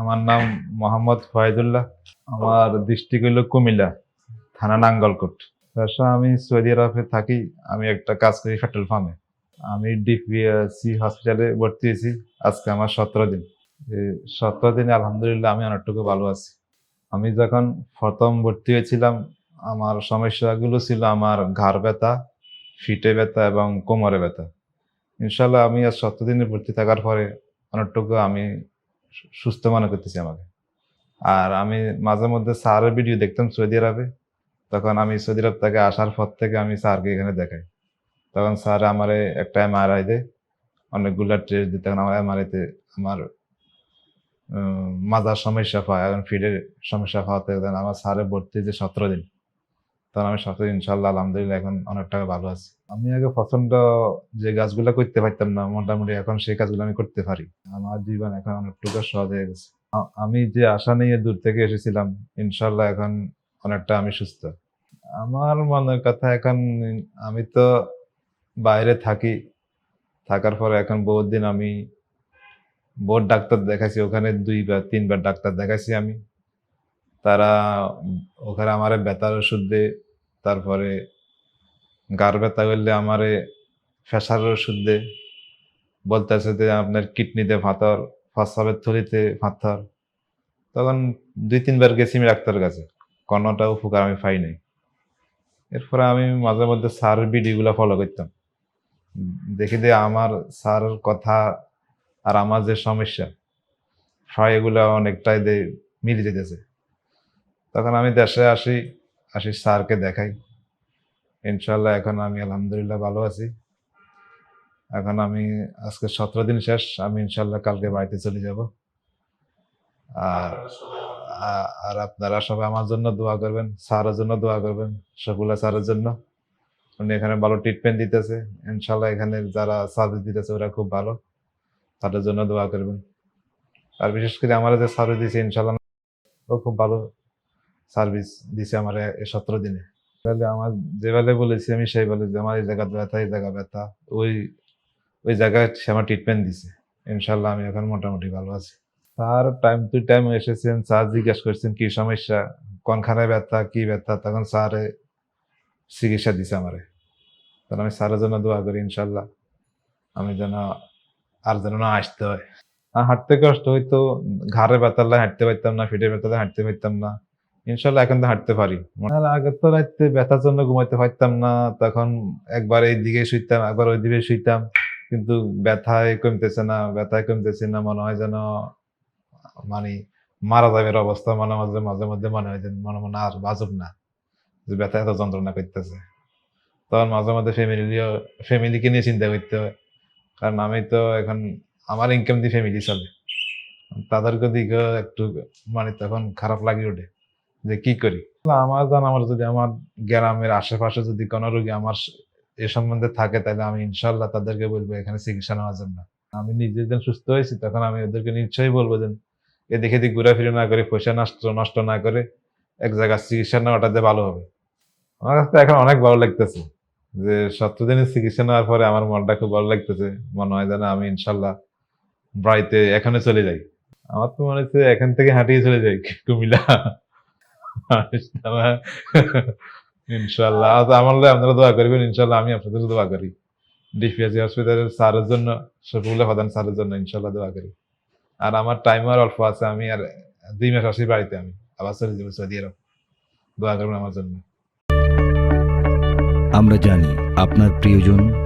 আমার নাম মোহাম্মদ ফয়েজুল্লাহ। আমার ডিস্ট্রিক্ট হইল কুমিল্লা, থানা নাঙ্গলকোট। ব্যবসা আমি সৌদি আরবে থাকি, আমি একটা কাজ করি ফেটল ফার্মে আমি ডিপিএসসি হসপিটালে ভর্তি হয়েছি, আজকে আমার সতেরো দিন। সতেরো দিনে আলহামদুলিল্লাহ আমি অনেকটুকু ভালো আছি। আমি যখন প্রথম ভর্তি হয়েছিলাম, আমার সমস্যাগুলো ছিল আমার ঘাড় ব্যথা, ফিটে ব্যথা এবং কোমরে ব্যথা। ইনশাল্লাহ আমি আজ সতেরো দিনে ভর্তি থাকার পরে অনেকটুকু আমি সুস্থ মনে করতেছি আমাকে। আর আমি মাঝে মধ্যে স্যারের ভিডিও দেখতাম সৌদি আরবে। তখন আমি সৌদি আরব থেকে আসার পর থেকে আমি স্যারকে এখানে দেখাই। তখন স্যার আমার একটা এমআরআই দেয়। অনেকগুলা টেস্ট দিতে তখন আমার এমআরআইতে আমার মাজার সমস্যা পায় এখন ফিডের সমস্যা পাওয়াতে আমার স্যারে ভর্তি যে সতেরো দিন। তখন আমি দিন ইনশাল্লাহ আলহামদুলিল্লাহ এখন অনেকটা ভালো আছে। আমি আগে পছন্দ যে গাছগুলো করতে পারতাম না, মোটামুটি এখন সেই কাজগুলো আমি করতে পারি। আমার জীবন এখন অনেকটুকু সহজ হয়ে গেছে। আমি যে আশা নিয়ে দূর থেকে এসেছিলাম ইনশাল্লাহ এখন অনেকটা আমি সুস্থ। আমার মনের কথা এখন আমি তো বাইরে থাকি, থাকার পরে এখন বহুত দিন আমি বহুত ডাক্তার দেখাইছি, ওখানে দুইবার তিনবার ডাক্তার দেখাইছি আমি। তারা, ওখানে আমার ব্যথার ওষুধ দেয়। তারপরে গার ব্যথা করলে আমারে প্রেশারের ওষুধ দেয় বলতেছে যে আপনার কিডনিতে পাথর প্রস্রাবের থলিতে পাথর তখন দুই তিনবার গেছি আমি ডাক্তারের কাছে। কোনোটা উপকার আমি পাই নাই। এরপরে আমি মাঝে মধ্যে স্যার ভিডিওগুলো ফলো করতাম। দেখি যে আমার স্যার কথা আর আমার যে সমস্যা, প্রায় এগুলো অনেকটাই দে মিলে যেতেছে। তখন আমি দেশে আসি আসি স্যারকে দেখাই। ইনশাল্লাহ এখন আমি আলহামদুলিল্লাহ ভালো আছি। এখন আমি আজকে সতেরো দিন শেষ, আমি ইনশাল্লাহ কালকে বাড়িতে চলে যাব। আর আর আপনারা সবাই আমার জন্য দোয়া করবেন, স্যারের জন্য দোয়া করবেন শকুলা স্যারের জন্য। উনি এখানে ভালো ট্রিটমেন্ট দিতেছে। ইনশাল্লাহ এখানে যারা সার্ভিস দিতেছে, ওরা খুব ভালো। তাদের জন্য দোয়া করবেন। আর বিশেষ করে আমার যে সার্ভিস দিছে ইনশাল্লাহ ও খুব ভালো সার্ভিস দিছে আমার সতেরো দিনে। তাহলে আমার যে বেলে বলেছি আমি সেই বেলে যে, আমার এই জায়গা ব্যথা, এই জায়গা ব্যথা, ওই ওই জায়গায় সে আমার ট্রিটমেন্ট দিছে। ইনশাল্লাহ আমি এখন মোটামুটি ভালো আছি। স্যার টাইম টু টাইম এসেছেন স্যার জিজ্ঞেস করছেন, কি সমস্যা? কোনখানে ব্যথা? কি ব্যথা? তখন স্যারে চিকিৎসা দিছে আমারে। তখন আমি স্যারের জন্য দোয়া করি, ইনশাল্লাহ। আমি যেন আর যেন না আসতে হয়। হাঁটতে কষ্ট হইতো, ঘাড়ে ব্যথালে হাঁটতে পারতাম না ফিটে ব্যথালে হাঁটতে পারতাম না। ইনশাল্লাহ এখন তো হাঁটতে পারি। আর আগে তো রাত্রে ব্যথার জন্য ঘুমাইতে পারতাম না, তখন একবার এই দিকে শুইতাম, একবার ওই দিকে শুইতাম, কিন্তু ব্যথায় কমতেছে না, ব্যথায় কমতেছে না, মনে হয় যেন মানে মারা যাবের অবস্থা, মনে মাঝে মাঝে মধ্যে মনে হয় যে মনে মনে আর বাজব না, যে ব্যথা এত যন্ত্রণা করতেছে। তখন মাঝে মাঝে ফ্যামিলিও ফ্যামিলিকে নিয়ে চিন্তা করতে হয়, কারণ আমি তো এখন আমার ইনকাম দিয়ে ফ্যামিলি চলে। তাদেরকে দিকে একটু মানে তখন খারাপ লাগে ওঠে। যে কি করি? আমার জান আমার যদি আমার গ্রামের আশেপাশে যদি কোনো রোগী আমার এ সম্বন্ধে থাকে তাহলে আমি ইনশাল্লাহ তাদেরকে বলব, এখানে চিকিৎসা নেওয়ার জন্য। আমি নিজে যখন সুস্থ হয়েছি, তখন আমি ওদেরকে নিশ্চয়ই বলব যে এ দেখে দিক ঘোরাফিরে না করে, পয়সা নষ্ট নষ্ট না করে এক জায়গায় চিকিৎসা নেওয়াটা নেওয়াটাতে ভালো হবে। আমার কাছে এখন অনেক ভালো লাগতেছে যে সত্তর চিকিৎসা নেওয়ার পরে আমার মনটা খুব ভালো লাগতেছে। মনে হয় যেন আমি ইনশাল্লাহ বাড়িতে এখানে চলে যাই। আমার তো মনে হচ্ছে এখান থেকে হাঁটিয়ে চলে যাই, কুমিল্লা। ইনশাল্লাহ আজ আমার লাই আপনারা দোয়া করবেন ইনশাল্লাহ আমি আপনাদের দোয়া করি। ডিপিএসসি হসপিটালের স্যারের জন্য শফিউল্লাহ প্রধান স্যারের জন্য ইনশাল্লাহ দোয়া করি। আর আমার টাইম আর অল্প আছে, আমি আর দুই মাস আসি বাড়িতে আমি। আবার চলে যাব সৌদি আরব। দোয়া করবেন আমার জন্য। আমরা জানি আপনার প্রিয়জন